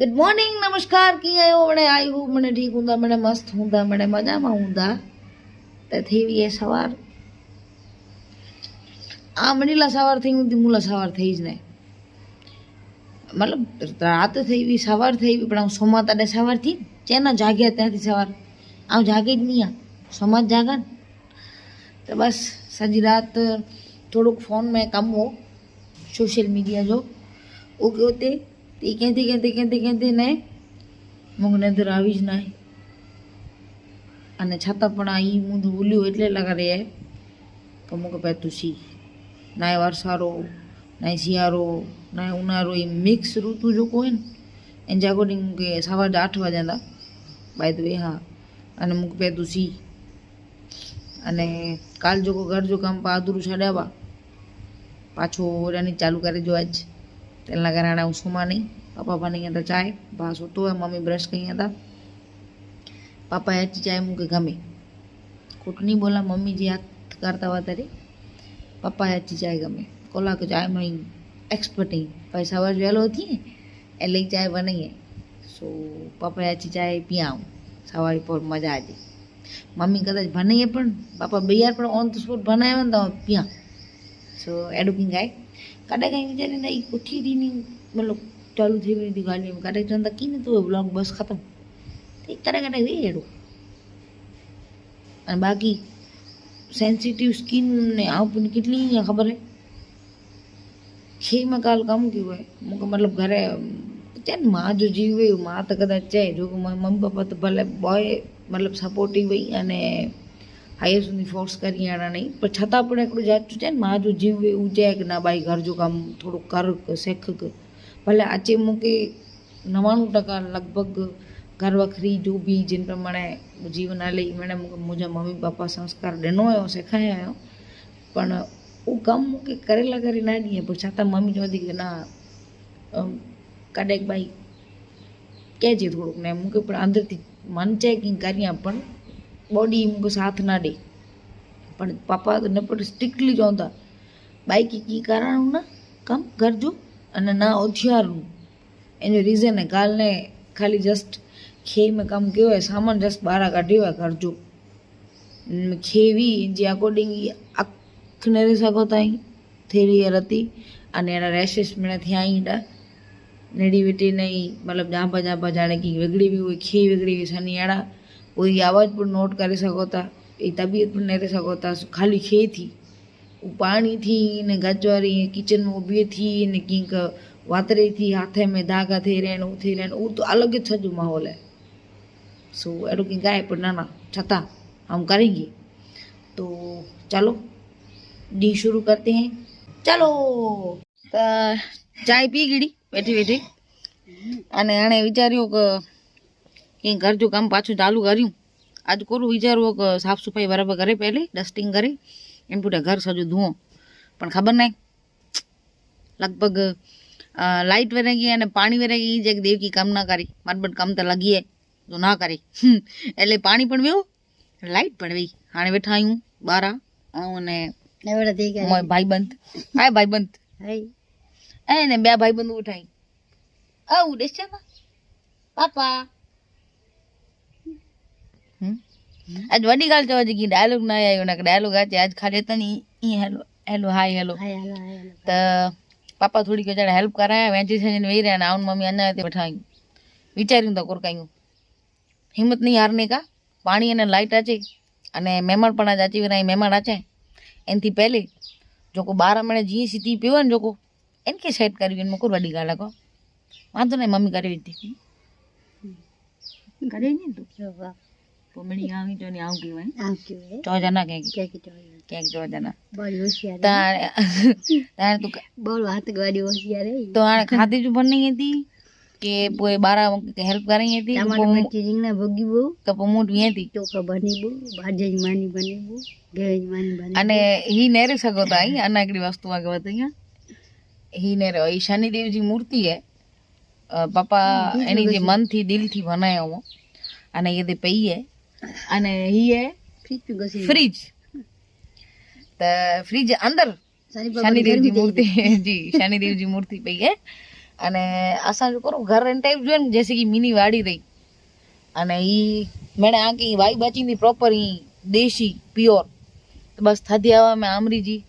Good morning નમસ્કાર, કી આવ્યો મને આવી હું મને ઠીક ઊંધા મને મસ્ત ઊંધા મને મજામાં ઊંધા તે થઈ ગઈ સવાર. આ મનીલા સવાર થઈ ઊંધી મુલા સવાર થઈ જ નહીં મતલબ, રાત થઈ ગઈ સવાર થઈ ગઈ પણ આમ સોમાતાને સવાર થઈ જેના જાગ્યા ત્યાંથી સવાર? આમ જાગે જ નહીં આ સમાજ જાગા તો બસ, સજી રાત, થોડુંક ફોન મેં કામવો સોશિયલ મીડિયા જો ઓકે તે. તે કહેતી કહેતી કહેતી કહેતી ને મૂંગને અંદર આવી જ નાય અને છતાં પણ આ ઈ મું બોલ્યું એટલે લગાડે કે મૂકે ભાઈ તું સી નાય વરસારો નાય શિયાળો નાય ઉનાળો એ મિક્સ ઋતુ જો કોઈ ને. એને જાગોડી મૂકે સવારે આઠ વાગ્યા બાય ધ વે, હા. અને મૂક પે તું સી અને કાલ જો ઘર જો કામ પાદરું છડાવા પાછો ઓરાની ચાલુ કરી જો આજ. તેલના કારણે હું સુમાં નહીં. પાપા બની ગયા હતા ચાય, બા સૂતો હોય, મમ્મી બ્રશ કરી હતા પાપા આચી ચાય મૂકે ગમે. ખોટું નહીં બોલા, મમ્મી જે હાથ કરતા હતા ત્યારે પપ્પા આચી ચાય ગમે. કોલા કે ચાયમાં એક્સપર્ટ નહીં પછી સવાર વહેલો હતી એટલે ચાય બનાવીએ. સો પપ્પા આચી ચાય પીઆવું. સવારે પર મજા આજે મમ્મી કદાચ બનાવીએ પણ પાપા બૈયાર પણ ઓન ધ સ્પોટ બનાવ્યા ને તો પીયા સો એડું પી ગાય કાડે કાંઈ વિચારીને એ ઉઠી હતી ની મતલબ ચાલુ થઈ ગઈ હતી ગાડી કાડે ચંદા કી ને તું બ્લોગ બસ ખતમ. તે કાડે કાડે વે એડું અને બાકી સેન્સિટિવ સ્કિન ને આવું કેટલી અહીંયા ખબર હે? ખેમાં કાલ કામ ક્યું હોય. મૂકે મતલબ ઘરે ને માં જો જીવે માં તો કદાચ છે જો મમ્મી પપ્પા તો ભલે બોય મતલબ સપોર્ટિવ હોય અને હાઈએસ્ટ સુધી ફોર્સ કરી આણા નહીં. પણ છતાં પણ એકલું જાચું છે ને મારું જીવ એવું છે કે ના ભાઈ, ઘર જો કામ થોડુંક કર શેખ ભલે આચે મૂકે નવ્વાણું ટકા લગભગ ઘર વખરી જો બી જેને પ્રમાણે જીવન આલે એ મને મુજબ મમ્મી પપ્પા સંસ્કાર ડનો આવ્યો શેખાય આવ્યો પણ હું કામ મૂકે કરેલા કરી ના દઈએ, પણ છતાં મમ્મી જોતી કે ના કાંડેક બાઈ કહેજે થોડુંક ને મૂકે, પણ અંદરથી મન છે કે કર્યા પણ बॉडी साथ ना दे પણ પાપા ને પણ સ્ટ્રિક્ટલી જોતા બાઈક કી કારણના કામ કરજો અને ના ઓથિયારું એનું રીઝન એ કાલને ખાલી જસ્ટ ખેમે કામ કહેવાય, સામાન જસ્ટ બહાર કાઢીવા કરજો. ખેવી, જે અકોર્ડિંગ આખને રહી શકો ત્યાં થેલી હતી અને એના રેશિસ મને ત્યાં ઈંડા નેડી વેટી નહીં મતલબ જાંબા જાંબા જાણે કંઈક વેગળી બી હોય ખે વેગળી હોય શનિયાળા. કોઈ આવાજ પણ નોટ કરી શકોતા, એ તબિયત પણ નહીં રહી શકોતા, ખાલી ખેથી પાણીથી ને ગાજવારી કિચનમાં ઊભીથી ને કંઈક વાતરેથી હાથે મેં ધાગા થઈ રહ્યા એવું થઈ રહ્યા એવું તો અલગ જ સજુ માહોલ હે. સો એનું કંઈક ગાય પણ નાના છતાં હમ કરેંગે તો ચાલો, ડી શરૂ કરતે હૈ. ચાલો ચાય પી ગીડી બેઠી બેઠી. અને એણે વિચાર્યું કે કંઈક ઘર જો કામ પાછું ચાલુ કર્યું. આજ કોરું વિચારવું કે સાફ સફાઈ બરાબર કરે પહેલી ડસ્ટિંગ કરી એમ પૂરા ઘર સજુ ધુઓ પણ ખબર નહીં લગભગ લાઇટ વેરે ગઈ અને પાણી વેરે ગઈ જે દેવકી કામ ના કરી. મારબટ કામ તો લગીએ તો ના કરી. એટલે પાણી પણ વેવું લાઇટ પણ વેઈ. હાણે બેઠા આયું બારા અને ભાઈબંધ. હા ભાઈબંધ. એને બે ભાઈબંધ ઉઠાઈ આવું દેશ છે પાપા? આજ વડી ગાળ તો હજી ડાયલોગ ના આવ્યો. ને ડાયલોગ આજે આજ ખાલી હતા ને ઈ હેલો હેલો હાય હેલો. તો પાપા થોડી જાણે હેલ્પ કરાયા વેચી છે ને વહી રહ્યા ને આવું મમ્મી અન્ના તે બેઠાયું વિચાર્યું તો કોરકાયું હિંમત નહીં હારને કા? પાણી અને લાઇટ આચે. અને મહેમાન પણ આજ આચી વિના મહેમાન આચે એનથી પહેલી જો કો બાર મણે જી સીધી પીવો ને જો કો એને કે સેટ કરવી એને મુકુર વડી ગાળા કો વાંધો નહીં મમ્મી કરી દીધી. કરે નહીં તું. પોમડી આવી તો ને આવું કહેવાય. કેવું હે ચો જના કે કે કે તો ક્યાંક ચો જના બહુ હોશિયાર. તાણે તાણે તું બહુ હાથ ગાડી હોશિયાર હે તો આણે ખાધી જ ભણી હતી કે પોએ બારા હેલ્પ કરી હતી? કે પોમું- મિર્ચી રીંગણા ભોગી બહુ. કે પોમું વી હતી? ચોખા બની બહુ ભાજજ માની બની બહુ ઘેજ માની બની અને હી નેરે સગો તા અહીં અનાગડી વસ્તુ આગળ વધ હી નેરે એ શનિદેવજી મૂર્તિ હે. એની જે મનથી દિલથી બનાવ્યો અને એ તે હે અને હી હે ફ્રીજ પી ઘસી ફ્રીજ તો ફ્રીજ અંદર સારી બાબા શનિદેવજી મૂર્તિ જી શનિદેવજી મૂર્તિ પઈ હે અને असांजो करो घर इन टाइप जो है न जैसे कि मिनी वाड़ी रही અને ઈ મેણે આ કે વાઈ બાચીની પ્રોપર ઈ દેશી પ્યોર તો બસ થતી આવા મેં આમરીજી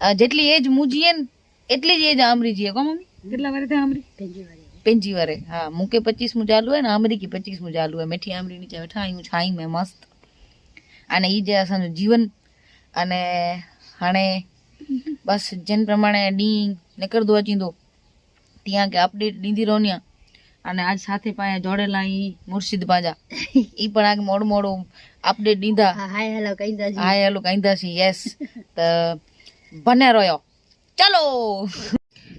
આ જેટલી એજ મુજી હે ને એટલી જ એજ આમરીજી હે કો મમ્મી કેટલા વારે થાય આમરી પેજી पंहिंजी वारे हा मूंखे पचीसमूं चालू आहे न अमरीकी पचीसमूं चालू आहे मिठी आमरी नीचे वेठा आहियूं छाई में मस्तु अने हीअ जे असांजो जीवन अने हाणे बसि जिन प्रमाणे ॾींहुं निकिरंदो अचींदो तीअं खे अपडेट ॾींदी रहंदी आहियां अने આજ साथे પાયા જોડેલા ઈ मुर्शिद બાજા ઈ પણ આ मोड़ो મોડો અપડેટ દીધા હાય હેલો કહીંદા હાય હેલો કહીંદા યસ તો બને રહ્યો ચલો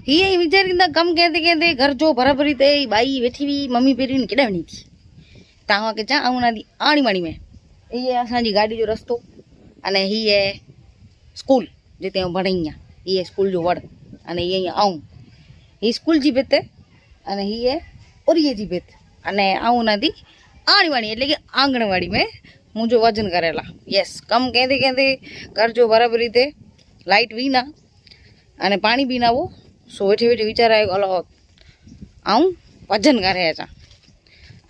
એ વિચારીને કમ કહેતે કહેતે ઘર જો બરાબરી તે બાઈ બેઠી વી, મમ્મી પહેરીને કેડાવણી હતી તાવા કે ચા આવું નાદી આણી માણી મેં. એ અસાંજી ગાડી જો રસ્તો અને હી એ સ્કૂલ જે ત્યાં ભણે અહીંયા એ સ્કૂલ જો વડ અને એ અહીંયા આવું. એ સ્કૂલ જી બેતે અને હી એ ઓરીએ જી બેત અને આવું નાદી આણીવાણી એટલે કે આંગણવાડી મેં હું જો વજન કરેલા. યસ કમ કહેતે કહેતે કરજો બરાબર રીતે લાઇટ વિના અને પાણી બી નાવો सो वेठे वेठे वीचार आयो हलो આવું વજન કરે અચાं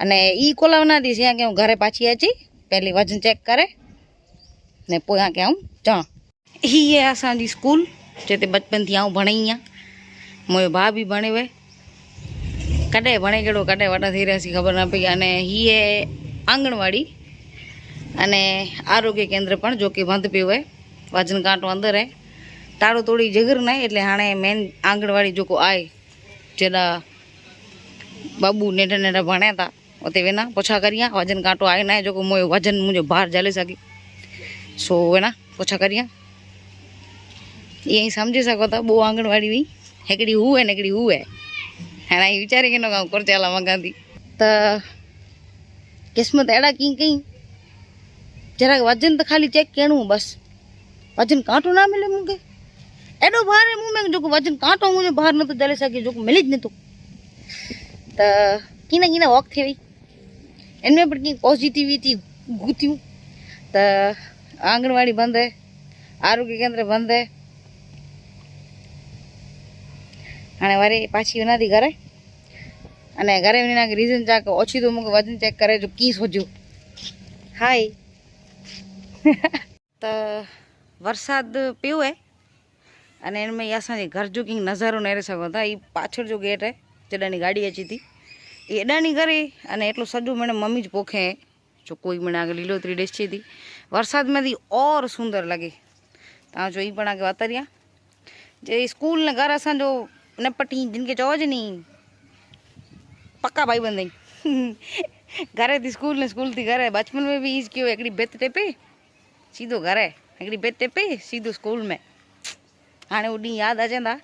અને ઈ કોલાવના દી જ્યાં કે હું ઘરે પાછી અચી પહેલી વજન ચેક કરે ને पोयां के आऊं चा हीअ आहे असांजी स्कूल जिते बचपन थी आऊं भणाई आहियां मुंहिंजो भाउ बि भणे वे कॾहिं भणे कहिड़ो कॾहिं वॾा थी रहियासीं ख़बर न पई अने हीअ आंगणवाड़ी અને આરોગ્ય કેન્દ્ર પણ જો કે બંધ पियो आहे વજન કાંટો અંદર आहे तारो तोड़ी जगर ना एट हाँ मेन आंगनवाड़ी जो को आए जेदा बाबू नेटा नेटा भाया था उत वेना पोछा करिया वज़न काटो आए ना जो को मोए वज़न मुझे बाहर जले सके सो वेना पोछा करिया यही समझी सको था बो आंगनवाड़ी भी एकड़ी हू है एकड़ी हाँ ये विचारे कि चला मंगा थी तो किस्मत अड़ा कहीं कहीं जरा वज़न तो खाली चेक कहूँ बस वज़न काटो ना मिले मुझे એડો ભારે હું મેં જોકો વજન કાંટો હું બહાર નતો ચાલી શકી જોકો મળી જ નતું તો કિના કિના વોક થઈ એને પણ કંઈક પોઝિટિવિટી ગૂંથ્યું. તો આંગણવાડી બંધ હે, આરોગ્ય કેન્દ્ર બંધ હે. અને વારે પાછી નથી ઘરે. અને ઘરે એના રીઝન ચા કે ઓછી તો મૂકે, વજન ચેક કરે, જો કી સોજ્યું હાય તો વરસાદ પીવું હે? અને એમાં યાસાની ઘર જો કંઈક નજારો નહીં રહી શકો હતા. એ પાછળ જો ગેટ હે જેડાની ગાડી હચી હતી. એ એડાની કરી અને એટલું સજ્જું મને મમ્મી જ પોખે જો કોઈ મને આગળ લીલોતરી ડેસી હતી વરસાદમાંથી ઓર સુંદર લાગી. ત્યાં જો એ પણ આગળ વાતર્યા. જે સ્કૂલ ને ઘર અસાંજો ને પટી જિનકે ચવો જ નહીં. પક્કા ભાઈ બંધ ઘરેથી સ્કૂલ ને સ્કૂલથી ઘરે. બચપન મેં બી ઈ જ કયો, એકડી ભેત ટેપી, સીધો ઘરે. એકડી ભેત ટેપી, સીધું સ્કૂલ મેં. हाणे उहो ॾींहुं यादि अचनि था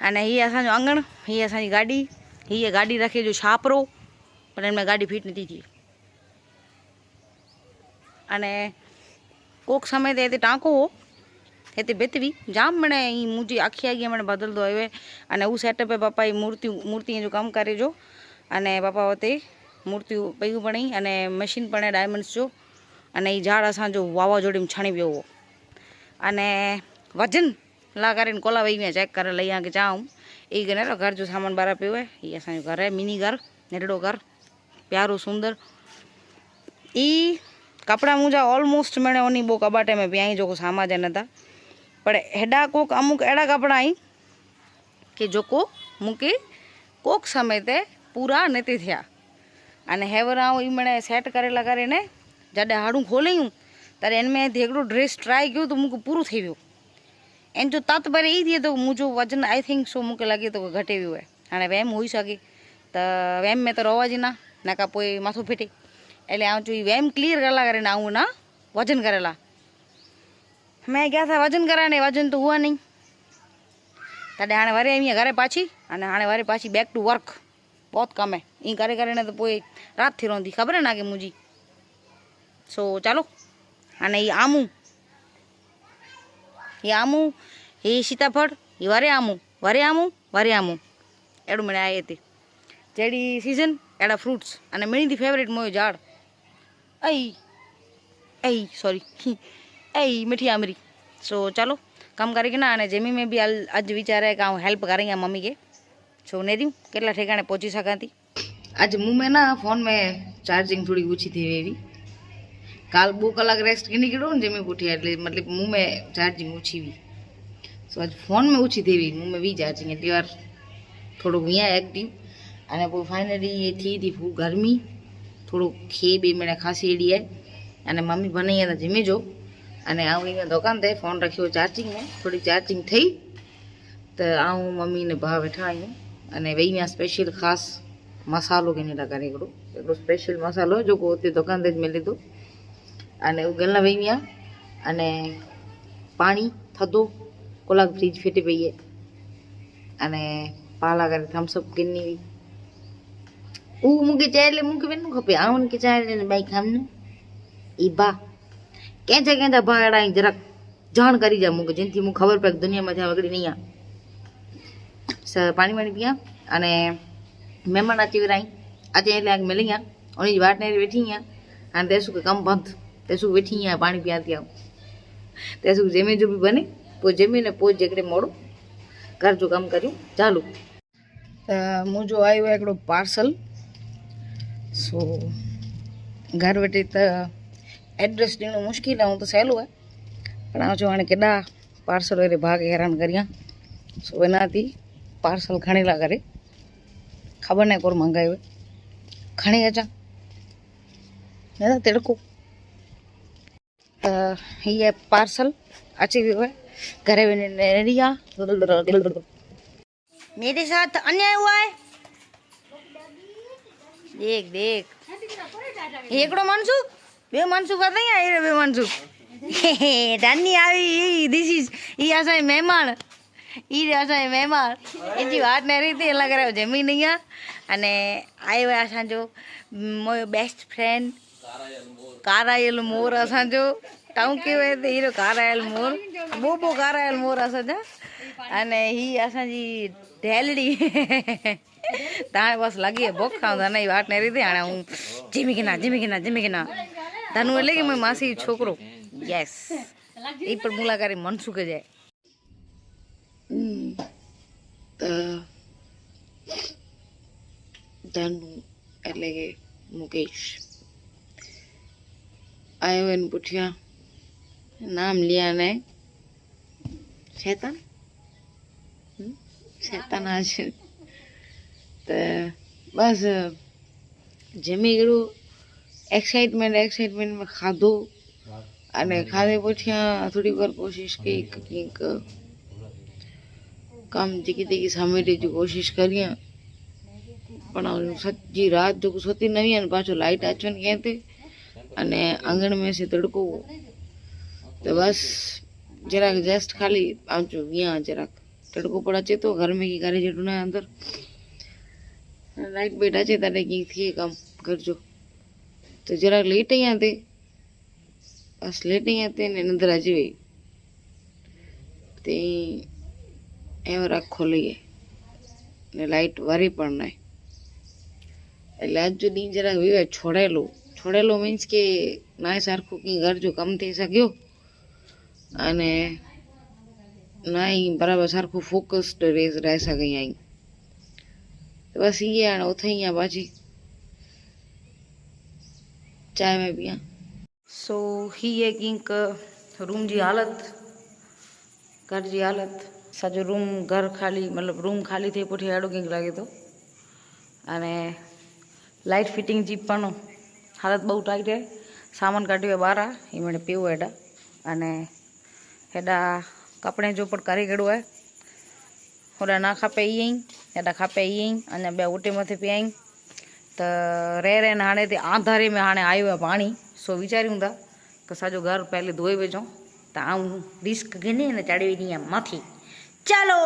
अने हीअ असांजो अंगण हीअ असांजी गाॾी हीअ गाॾी रखे जो छापरो पर हिन में गाॾी फिट नथी थिए अने कोक समय ते हिते टांको हो हिते भित हुई जाम मणे ई मुंहिंजी अखी अॻियां मणे बदलंदो आयो आहे अने हू सेटअप आहे पप्पा जी मूर्तियूं मूर्तियूं जो कमु करे जो अने पप्पा हुते मूर्तियूं पयूं पणई अने मशीन पण आहे डायमंड्स जो अने ही झाड़ असांजो वावाजोड़ी में छणी वियो हो अने वजन ला कर इनको वही मैं चेक कर लई के जाऊँ। एक गने तो घर जो सामान बारा पे हुए ये असांजो घर है, मिनी घर नंढड़ो घर, प्यारो सुंदर। ई कपड़ा मुझे ऑलमोस्ट मैंने उन्हीं बो कबाटे में पिया सामा सामाजन था। पर हेडा कोक अमुक अहिड़ा कपिड़ा आहिनि की जेको समय કોક સમય તે પૂરા નથી થયા અને હેવરાઉ એમણે સેટ કરેલા કરીને જાડે હાડું ખોલ્યું ત્યારે એને મેં એકડું ड्रेस ट्राई કર્યું तो મૂકું पूरु થઈ ગયું એમ જો તાત્પર્ય એ થઈએ તો મુજબ વજન આઈ થિંક સો મૂકે લાગી તો ઘટેવ્યું હોય. અને વેમ હોઈ શકે. તો વેમ મેં તો રવા જ ના, નાકા કોઈ માથું ફીટી. એટલે આમ જો વેમ ક્લિયર કરેલા કરીને આવું ના, વજન કરેલા. મેં ગયા હતા વજન કરા ને વજન તો હુવા નહીં. તાડે હાણે વારે અહીંયા ઘરે પાછી અને હાણે વારે પાછી બેક ટુ વર્ક બહુ કામે. એ કરે કરીને તો કોઈ રાતથી રોંધી. ખબર ના કે મુજી. સો ચાલો. અને એ આમું. એ આમું, એ સીતાફળ, એ વારે આમું વારે આમું વારે આમું. એડું મને આ હતી જેડી સિઝન એડા ફ્રૂટ્સ અને મેણીથી ફેવરેટ મોય ઝાડ. અઈ અઈ સોરી અઈ, મીઠી આમરી. સો ચાલો, કામ કરી ના, અને જેમી મેં બી આજ વિચારે કે હું હેલ્પ કરેંગે મમ્મી કે છો ને દઉં, કેટલા ઠેકાણે પહોંચી શકાતી? આજ હું મેં ના ફોન મેં ચાર્જિંગ થોડી ઓછી થઈ એવી. કાલ બહુ કલાક રેસ્ટ કરી નીકળ્યું ને જમી ઉઠ્યા એટલે મતલબ હું મેં ચાર્જિંગ ઉછીવી. સો આજ ફોન મેં ઉછી દેવી, હું મેં વી ચાર્જિંગ એટલી વાર થોડુંક અહીંયા એક્ટિવ અને બહુ ફાઇનલી એ થઈ હતી ખૂબ ગરમી. થોડુંક ખે બે મહિના ખાંસી એડી અને મમ્મી બનાવી અને જમી જો. અને આવડીને દુકાન તે ફોન રાખ્યો ચાર્જિંગમાં થોડી ચાર્જિંગ થઈ. તો આવું મમ્મીને ભાવ બેઠા આવીને અને વહીમાં સ્પેશિયલ ખાસ મસાલો કે નહીં લગાડી એકડો. એકડો સ્પેશિયલ મસાલો, જો તે દુકાન તે જ મેં લીધો. અને ઉગલના વહી ગયા અને પાણી થતું કોલાક ફ્રીજ ફેટી પઈએ. અને પાલા કરે થમ્સઅપ કિન્ની ઉ મુકે ચા એટલે મુકે બેન ખપે? આવન કે ચા એટલે બાઈક ખામને ઈ બા. કેંચા કેંચા ભાડા જરાક જાણ કરી જા મુકે. જેનથી હું ખબર પડે દુનિયામાં ત્યાં વગડી નહીં આ. પાણી પાણી પીયા. અને મહેમાન આચી રાઈ આજે એટલે આગ મેલી ગયા ઓની જ વાટ ને બેઠી ગયા અને તે શું કે કામ બંધ. તે શું બેઠી અહીંયા પાણી પીયાતી આવું? તે શું જેમી જમી બને? પો જમીને પોચ જેકડે મોડું. ઘરજો કામ કર્યું. ચાલુ. હું જો આવ્યો એકડો પાર્સલ. સો, ઘર વટી એડ્રેસ દેણું મુશ્કેલ હું તો સહેલું હે. પણ આ જો આણે કેડા પાર્સલ એટલે ભાગ હેરાન કર્યા. સો, એનાથી પાર્સલ ઘણેલા કરે ખબર નહીં કોર મંગાવ્યું. ઘણી હજા તેડકું. खणी अचां न त तिड़को त हीअ पार्सल अची वियो आहे घरे वञी रेडी आहे मेरे साथ अन्याय हुआ है देख देख એકડો મનસુ બે મનસુ કરતા આયા બે મનસુ રાની આવી ધીસ ઇઝ ઈ અસાય મહેમાન ઈ અસાય મહેમાન એજી વાત ને રીતે એલા કરે જમી નહીં અને આવ્યો અસાંજો મોયો બેસ્ટ ફ્રેન્ડ કારાયેલ મોર અસાંજો ટાઉં કહેવાય તો હીરો કારાયેલ મોર. બહુ બહુ કારાયેલ મોર અસાંજા અને હી અસાંજી ઢેલડી. તાણે બસ લાગીએ ભોખા. તને વાટને રીધે આણે હું જીમી કે ના જીમી કે ના જીમી કે ના તાનું એટલે કે મેં માસી છોકરો. યસ એ પર મુલાકારી મનસુખે જાય. ધનુ એટલે કે મુકેશ. આવ્યો એને પૂછ્યા નામ લ્યા ને. શેતાન? શેતાન આ છે. તો બસ, જમી ગયું એક્સાઇટમેન્ટ એક્સાઇટમેન્ટમાં ખાધું અને ખાધે પછી થોડીક વાર કોશિશ કરી કંઈક કામ ધીકી ધીકી સામેલી જો કોશિશ કરીએ. પણ સચ્ચી રાત જો સોતી નહીં અને પાછું લાઇટ આચવાની ક્યાંથી? અને આંગણ મેસે તડકું તો બસ, જરાક જસ્ટ ખાલી આવજો ત્યાં જરાક. તડકો પડા છે તો ઘર મેં કઈ ગાડી જેટલું ના અંદર. લાઈટ બેઠા છે તારે કંઈક થઈ કામ કરજો. તો જરાક લેટ અહીંયા તે. બસ લેટ અહીંયા તે ને અંદર હજી તે એમ રાખો લઈએ ને લાઈટ વારી પણ નહીં એટલે આજ જો દિન જરાક વિવાહ છોડેલું. છોડેલો મીન્સ કે નાય સરખું કંઈ કરજો કમ થઈ શક્યો. અને નાય બરાબર સરખું ફોકસ્ડ રહી શકે અહીં. તો બસ એ આણે થઈ ગયા પાછી. ચાય મેં પીયા. સો હી એ કિંક રૂમ જી હાલત, ઘર જી હાલત. સાજો રૂમ ઘર ખાલી, મતલબ રૂમ ખાલી થઈ પછી એડો કંઈક લાગે તો. અને લાઇટ ફિટિંગ જી પણ હાલત બહુ ટાઈટ હે સામાન કાઢ્યો બારા એ મને પીવું એડા અને એડા કપડે જો પણ કરી ગયું હે ઓલા ના ખાપે એ એડા ખાપે એ અને બે ઉટીમાંથી પીઆઈ. તો રે રે ને હાણેથી આંધારી મેં હાણે આવ્યું પાણી. સો વિચાર્યું હતા કે સાજો ઘર પહેલી ધોઈ વેચો. તો આવું રિસ્ક ગીને ને ચાડવી નહીં એમ માથી. ચાલો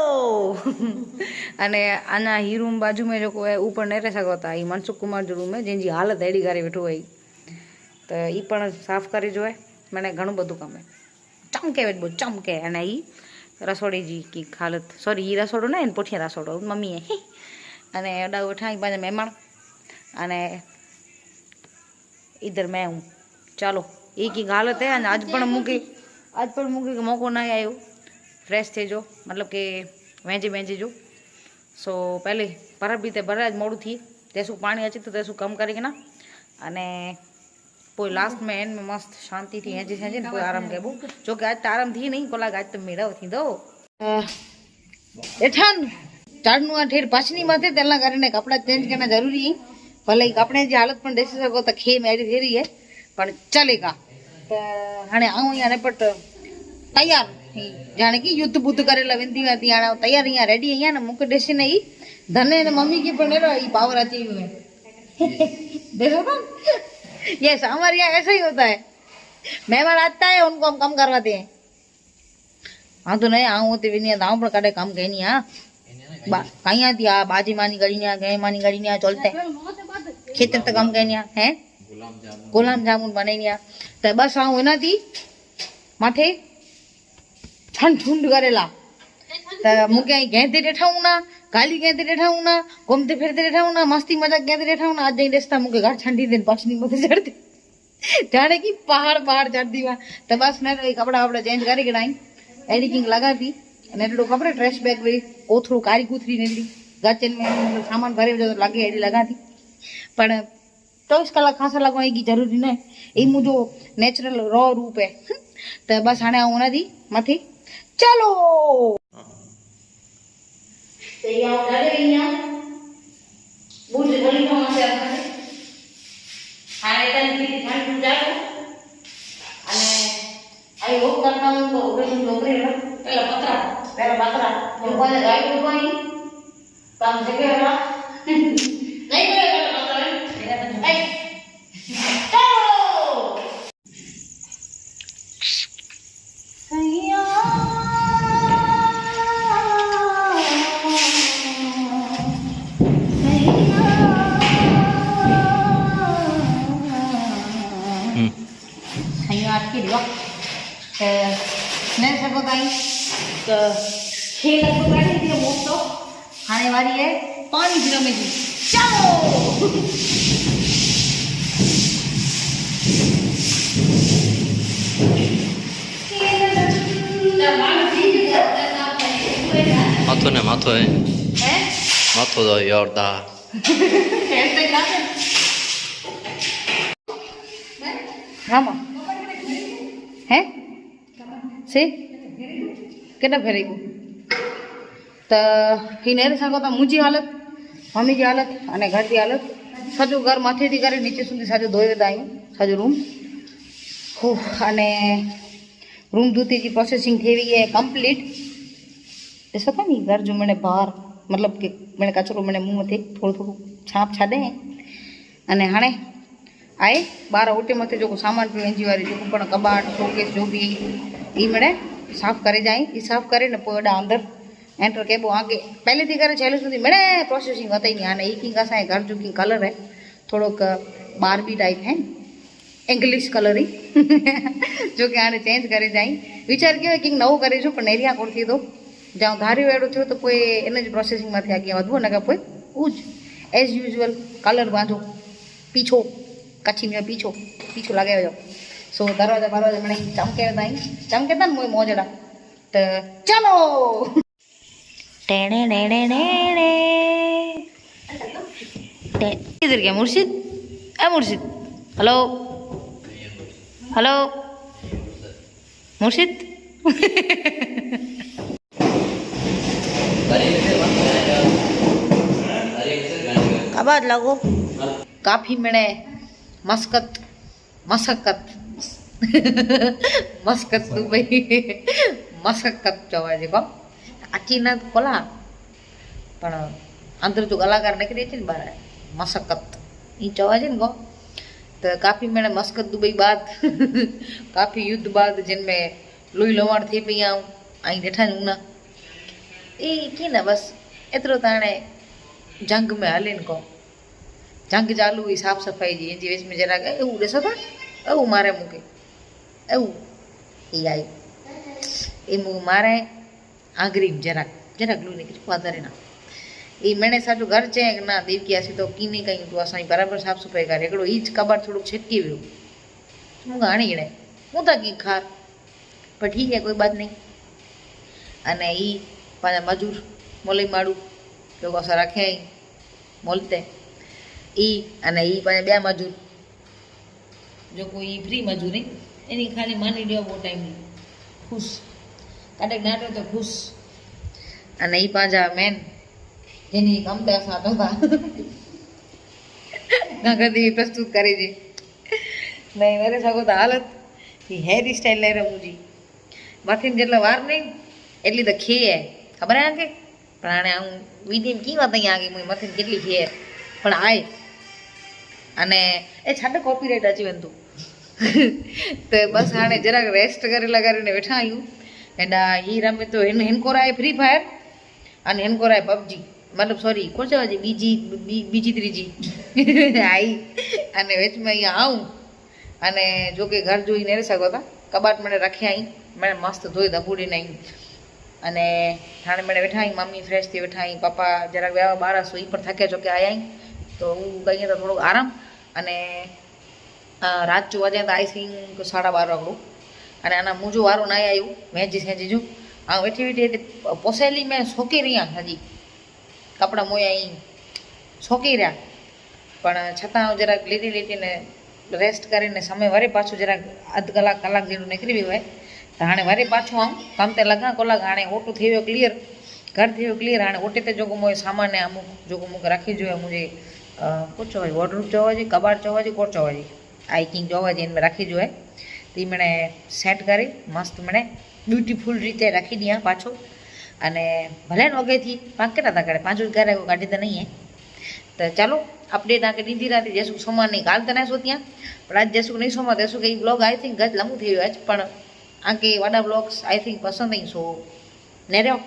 અને अञा ही रूम बाजू में जेको आहे हू पण न रही सघो था ही मनसुख कुमार जो रूम आहे जंहिंजी हालति अहिड़ी करे वेठो आहे त ई પણ સાફ કરી જો મને ઘણું બધું ગમે ચમકે વેઠબો ચમકે અને એ રસોડી जी की हालत सॉरी ही रसोड़ो न पुठियां रसोड़ो मम्मीअ अने एॾा वेठा आहियूं पंहिंजा महिमान अने इधर मैं हूँ ચાલો એ की हालत है અને આજ પણ મૂકી આજ પણ મૂકી કે મોકો ના આવ્યો ફ્રેશ થઈ જો મતલબ કે વહેંચી વહેંચી જો સો પહેલી પરબ રીતે ભરા જ મોડું થઈ તે શું પાણી હતું તો તે શું કમ કરી ના? અને કોઈ લાસ્ટમાં એન્ડમાં મસ્ત શાંતિથી હેંચી હેંચીને કોઈ આરામ કહેવું. જો કે આજ તો આરામ થઈ નહીં કોલા આજ તો મેળાવ થઈ દો. એ છાન ઝાડનું આ ઠેર પાછની માથે તેલના કારણે કપડાં ચેન્જ કરના જરૂરી ભલે આપણે જે હાલત પણ દેસી શકો તો ખે મેળી થઈ રહી હે પણ ચલેગા તો હાણે આવું અહીંયા ને પટ तैयार जाने की युद्ध बुद्ध कर तैयार रेडी है ना मुख डेसी नहीं धन मम्मी की पड़े रहो पावर आती हुए देखो ना ये हमारे यहाँ ऐसा ही होता है मेहमान आता है उनको हम कम करवाते हैं हाँ तो नहीं आऊँ होते भी नहीं आता हूँ कम कहीं हाँ कहीं है बाजी मानी करी खेत तो जामुन बने माथे ઠંડ ઠુંડ કરેલા. મૂકે અહીં ક્યાંથી રેઠાવું ના, કાલી ક્યાંથી રેઠાવું ના, ગમતે ફેરતે રેઠાવું ના, મસ્તી મજાક ક્યાંથી રેઠાવું ના, આજ જઈને રસ્તા મૂકે ગાઢ છાંડી દે પાછની બધે ચડતી. જાણે કે પહાડ પહાડ ચડતી માં તો બસ મેં તો એ કપડાં આપણે ચેન્જ કરી ગયા એડિટિંગ લગાવી અને એટલું ખબર ટ્રેશ બેગ વળી કોથરું કારી કૂથરી નીકળી ગાચન સામાન ભરી જતો લાગે એડી લગાતી. પણ ચોવીસ કલાક ખાંસા લાગવા એ જરૂરી નહીં એ મુજો નેચરલ રો રૂપે તો બસ આને હું નથી. માંથી ચાલો. તૈયાર કરે અહીંયા. અને આઈ હોપ કરતા હું તો ઓપરેશન પેલા પતરા પેલા પતરા હું કોને ગાઈડ કોઈ. કામ જગ્યા નહીં અહીંયા અટકી રહ્યો કે ને સગો તાઈ કે છે લગભગ કાઢી દીધો મોટો હાણે વારી હે પાણી જ રમે છે ચાલો માથો ને માથો હે હે માથો તો યોરદા este caso. Vamos. હે? સી? કેટલા ફેરાઈ ગયું? તો એ નહીં શકો તો મૂંજી હાલત મમ્મીજી હાલત અને ઘરથી હાલત. સાજું ઘર માથેથી કરી નીચે સુધી સાજું ધોઈ દેતા આવ્યું સાજું રૂમ. હું અને રૂમ ધોતી જે પ્રોસેસિંગ થઈ ગઈ એ કમ્પ્લીટ એ શકો ને ઘર જો મને બહાર, મતલબ કે મને કચરો મને મુંહમાંથી થોડું થોડું છાપ છાદે અને હાણે આય, બાર ઓટીમાંથી जो सामान पीने जीवारी जो પણ કબાટ, શોકેસ જો બી એ મળે. સાફ કરે જાય એ સાફ કરીને પોડા અંદર એન્ટર કેબો આગે. પહેલેથી કરે છેલ્લું સુધી મળે પ્રોસેસિંગ હતી નહીં અને એ કિંગ અસાય ઘર ચૂકી કલર હે. થોડોક બારબી ટાઈપ હે. ઇંગ્લિશ કલરી જો કે આને ચેન્જ કરી જાય. વિચાર કેવો કિંગ નવું કરીશું પણ એરિયા કોણથી તો જ્યાં ધાર્યું એડું થયું તો કોઈ એને જ પ્રોસેસિંગમાંથી આગળ વધવું ને કે કોઈ ઉજ. એઝ યુઝ્યુઅલ કલર બાંધો પીછો. पीछो कच्छी में पीछो पीछो लॻाए वञो सो दरवाजा बरवाजा मिड़ई चमके वेंदा आहिनि चमके था न मुंहिंजो मोजड़ा त चलो टेणे टेणे टेणे टे- किधर गया मुर्शिद ए मुर्शिद हेलो हेलो मुर्शिद आवाज लगो काफ़ी मिणे Muscat Muscat Muscat Dubai Muscat જવા જેવા આચીના કોલા પણ અંદર જો કલાકાર નીકળી છે ને બહાર મસકત એ જવા છે ને કહો તો કાફી મેળે મસ્કત દુબઈ બાદ કાફી યુદ્ધ બાદ જેમ મેં લોહી લવાણ થઈ પઈ આવું અહીં બેઠા ને ઉના એ કે ને બસ એટલો તાણે જંગ મેં હાલીને કહો જંગ ચાલુ હોય, સાફ સફાઈ જઈએ જે વેસમાં જરા ગયા એવું ડેસો તા એવું મારે મૂકે. એવું. એ આવ્યું એ મૂક મારે આંગરી જરાક જરાક લૂ નીકળી, વધારે ના. એ મેણે સાચું ઘર છે કે ના દેવકી હશે તો કીને કંઈ તું અસાઈ બરાબર સાફ સફાઈ કરે. એકડો એ જ કબાટ થોડુંક છટકી ગયું. હું ગાણી ગણે હું તા કંઈ ખાર. પણ ઠીક હે કોઈ બાત નહીં. અને એ પાછા મજૂર મોલે માડું લોકો રાખે મોલતે. એ અને એ પાસે બે મજૂર. જો કોઈ ફ્રી મજૂરી એની ખાલી માની લ્યો બહુ ટાઈમની ખુશ. કાંટેક નાટો તો ખુશ. અને એ પાંજા મેન જેની કમતા સાતો હતા. ગણપતિ પ્રસ્તુત કરી છે નહીં વરે શકો તો હાલત. એ હેર સ્ટાઈલ લઈ રહું જી માથીને જેટલા વાર નહીં, એટલી તો ખે ખબર આ કે પણ આણે હું વિધિ કેવી વાત અહીંયા આગી મથીને કેટલી ખે પણ આય અને એ છાડે કોપીરાઇટ અચી વેંતું તો. બસ આને જરાક રેસ્ટ કરી લગાડીને બેઠાયું એડા ઈ રમે તો એને હેનકોરાએ ફ્રી ફાયર અને હેનકોરાએ પબજી મતલબ સોરી કોણ છે બીજી બીજી ત્રીજી. આવી અને વેચમાં અહીંયા આવું. અને જો કે ઘર જોઈને રહી શકો હતા કબાટ મને રાખ્યા અહીં મને મસ્ત ધોઈ દબુડીને અહીં અને હાણે મને વેઠા અહીં મમ્મી ફ્રેશથી વેઠા અહીં પપ્પા જરાક વ્યાવા બાર હશો એ પણ થાક્યા છો કે આયા અહીં તો હું કહીએ તો થોડુંક આરામ અને રાત જોવા જાય તો આઈ થિંક સાડા બાર વાગડું અને આના મૂજું વારું ના આવ્યું સેચી જો. આ વેઠી વેઠી પોસેલી મેં શોકી રહ્યા હજી. કપડાં મોયા અહીં શોકી રહ્યા. પણ છતાં જરાક લીટી લીટીને રેસ્ટ કરીને સમય વરે પાછું જરાક અધ કલાક કલાક જેટલું નીકળી હોય. તો હાણે વરે પાછું આમ કામ તે લગા કલાક હાણે ઓટું થઈ ગયો ક્લિયર ઘર થઈ ગયો ક્લિયર હાણે ઓટે તે જોગું મોય સામાન ને અમુક જોગું મુક રાખી જોઈએ મુજે કુછ વોર્ડરૂપ જોવા જોઈએ કબાટ જોવા જોઈએ કોટ જોવા જોઈએ આઈકિંગ જોવા જોઈએ એને રાખી જોઈએ તે મને સેટ કરી, મસ્ત મને બ્યુટીફુલ રીતે રાખી દઈએ પાછો. અને ભલે નોગેથી પાંચ કેટલા તા કાઢે પાંચ ઘરે કાઢી તો નહીં તો ચાલો અપડેટ આ કે દીધી રાતે જેસુક સોમવાર નહીં. કાલ તો ના શું ત્યાં પણ આજ જેસુક નહીં સોમવાર કે એ બ્લોગ આઈ થિંક ગજ લાંબુ થઈ ગયું પણ આ કે વાડા બ્લોગ્સ આઈ થિંક પસંદ નહીં. સો ને રહ્યો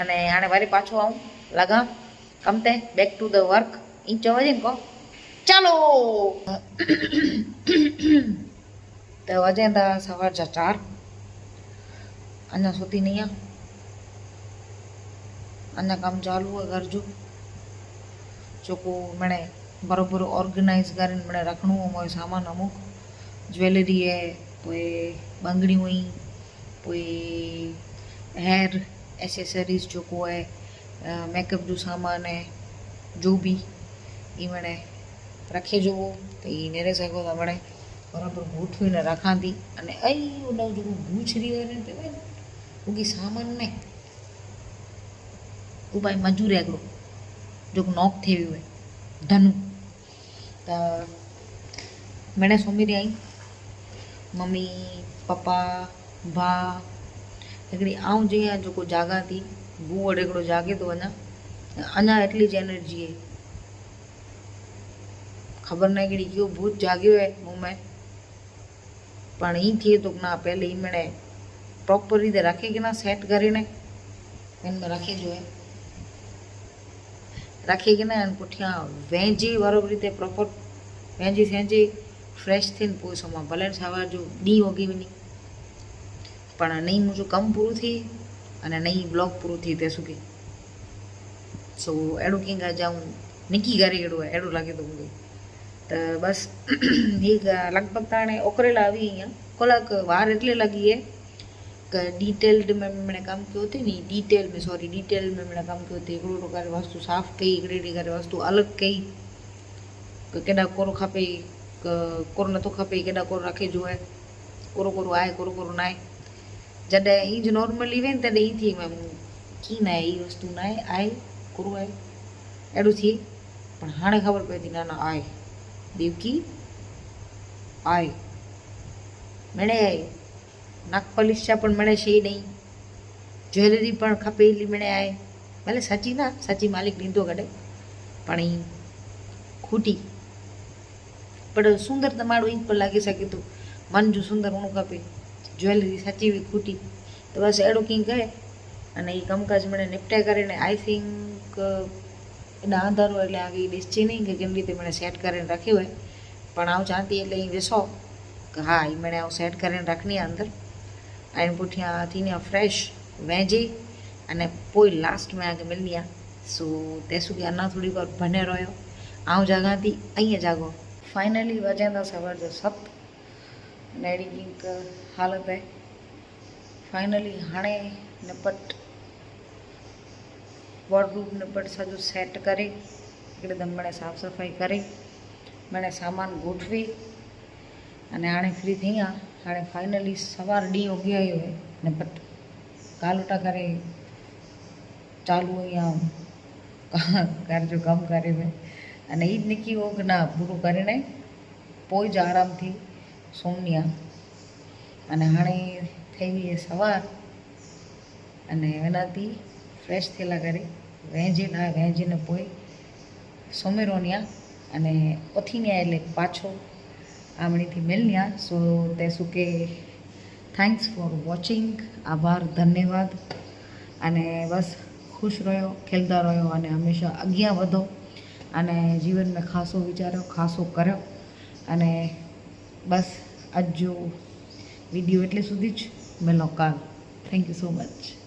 અને આને વારી પાછો આવું. લગા. કમતે બેક ટુ ધ વર્ક એ જવા દે કહો ચાલો. તો વજે તારા સવાર જા ચાર. અને સુધી નહીં અને કામ ચાલુ હોય કરજો. ચોખ્ખું મને બરોબર ઓર્ગેનાઇઝ કરીને મને રાખણું હોય સામાન અમુક. જ્વેલરી હે કોઈ બંગડી હોય, કોઈ હેર એસેસરીઝ ચોખ્ખું હોય મેકઅપ જો સામાન હે જો બી એ મને રાખી જુઓ તો એ નેરે સાગો આપણે બરાબર ગોઠવીને રાખાતી. અને અહીં ઉડાવ જેવું ગૂંછરી હોય ને કહેવાય ને, ઉગી સામાન ને. ઉપાય મજૂરી આગળ જોક નોક થેવી હોય, ધનુ. તો મેણે સોમીરી આવી મમ્મી, પપ્પા, ભા, એકડી આવું જઈએ આ જોકો જાગાતી ગુવડ એકડો જાગે તો અના અના એટલી જ એનર્જી એ. ખબર નહીં કરી કયું ભૂત જાગ્યું હોય મુંબઈ પણ એ થયું હતું ના પહેલે એ મને પ્રોપર રીતે રાખી કે ના સેટ કરીને? એમને રાખી જોઈએ રાખી કે ના એને પૂઠ્યા વેંજી, બરોબર રીતે પ્રોપર વેંજી સેંજી ફ્રેશ થઈને પૂછોમાં ભલે સવાર જો, ડી હોગી નહીં પણ નહીં મુજબ કમ પૂરું થઈ અને નહીં બ્લોક પૂરું થયું તે સુધી. સો એડું કિંગ આજે હું નિકી ગારી એડું એડું લાગે તો હું ગઈ. તો બસ એ લગભગ તાણે ઓકરેલા આવી અહીંયા. કલાક વાર એટલે લાગીએ કે ડિટેલ્ડ મેં એમણે કામ કહ્યું હતું ને ડિટેલ મેં સોરી ડિટેલ મેં એમણે કામ કહ્યું હતું. એકડું પ્રકારે વસ્તુ સાફ કહી એકડી પ્રકારે વસ્તુ અલગ કહી કે કેડા કોરો ખાપે કોર નતો ખાપે કેડા કોર રાખે જોવે કોરો કોરો આય, કોરો કોરો નાય. જ્યારે એ જ નોર્મલી હોય ને ત્યારે એથી એમ કી ના એ વસ્તુ નાય, આય, કોરો આય. એડું થી. પણ હાણે ખબર પડતી ના ના, આય. દેવકી, આય. મળે. નાગપલિશા પણ મળે છે નહીં. જ્વેલરી પણ ખપેલી મળે આય. ભલે સાચી ના, સાચી માલિક લીધો ગડે પણ એ ખૂટી. પણ સુંદર તમારું એ પણ લાગી શકે તો મન જો સુંદર ઉણું કાપે. જ્વેલરી સાચી એવી ખૂટી? તો બસ એડો કિંગ કહે. અને એ કામકાજ મને નિપટાય કરીને આઈ થિંક દાંધારો એટલે આગળ બેસી નહીં કે કેમ રીતે મને સેટ કરીને રાખી હોય. પણ આવું જાણતી એટલે એ બેસો કે હા એ મને આવું સેટ કરીને રાખની અંદર. આઈન પૂઠિયા થઈને ફ્રેશ વેજી અને પોઈ લાસ્ટમાં આગળ મેળ્યા સો તે સુધી આના થોડી વાર ભને રહ્યો. આવું જાગાથી અહીંયા જાગો. ફાઇનલી વાજ્યા હતા સવાર સત અને એડિટિંગ હાલત હે. ફાઇનલી હાણે નપટ વોર્ડરૂબને પણ સાજુ સેટ કરી એકદમ મને સાફ સફાઈ કરી, મને સામાન ગોઠવી અને આણે ફ્રી થયા. આણે ફાઇનલી સવાર ડી ઓગી આવ્યો હોય ને બટ કાલોટા કરે ચાલુ અહીંયા કાર્યો કામ કરે મેં અને એ જ નીકળી હોગ ના પૂરું કરીને પોઈ જ આરામથી સોમનિયા અને હાણે થઈ ગઈ સવાર. અને એનાથી ફ્રેશ થયેલા કરે વેંજીને આ વેંજીને પોઈ સોમેરોન્યા અને ઓથીન્યા એટલે પાછો આમણીથી મેલન્યા સો તે શું કે થેન્ક્સ ફોર વોચિંગ આભાર, ધન્યવાદ. અને બસ ખુશ રહ્યો, ખેલતા રહ્યો અને હંમેશા અગિયાર વધો. અને જીવનમાં ખાસો વિચાર્યો, ખાસો કર્યો. અને બસ આજ જો વીડિયો એટલે સુધી જ. મેલો કાલ. Thank you so much